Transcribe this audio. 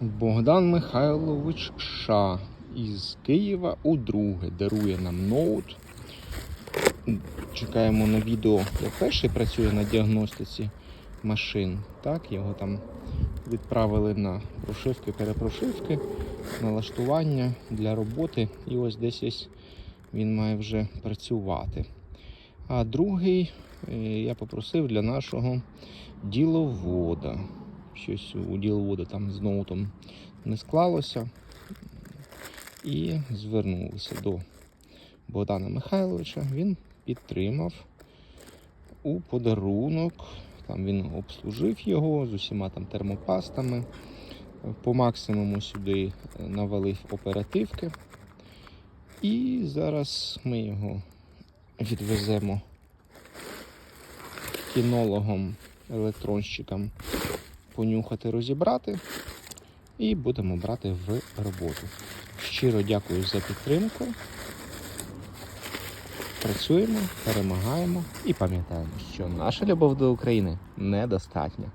Богдан Михайлович Ша із Києва удруге дарує нам ноут. Чекаємо на відео, як перший працює на діагностиці машин. Так, його там відправили на прошивки, перепрошивки, налаштування для роботи. І ось десь ось він має вже працювати. А другий е, я попросив для нашого діловода. Щось у діловода там з ноутом не склалося. І звернулися до Богдана Михайловича. Він підтримав у подарунок. Там він обслужив його з усіма там термопастами. По максимуму сюди е, навалив оперативки. І зараз ми його відвеземо кінологам, електронщикам понюхати, розібрати і будемо брати в роботу. Щиро дякую за підтримку. Працюємо, перемагаємо і пам'ятаємо, що наша любов до України недостатня.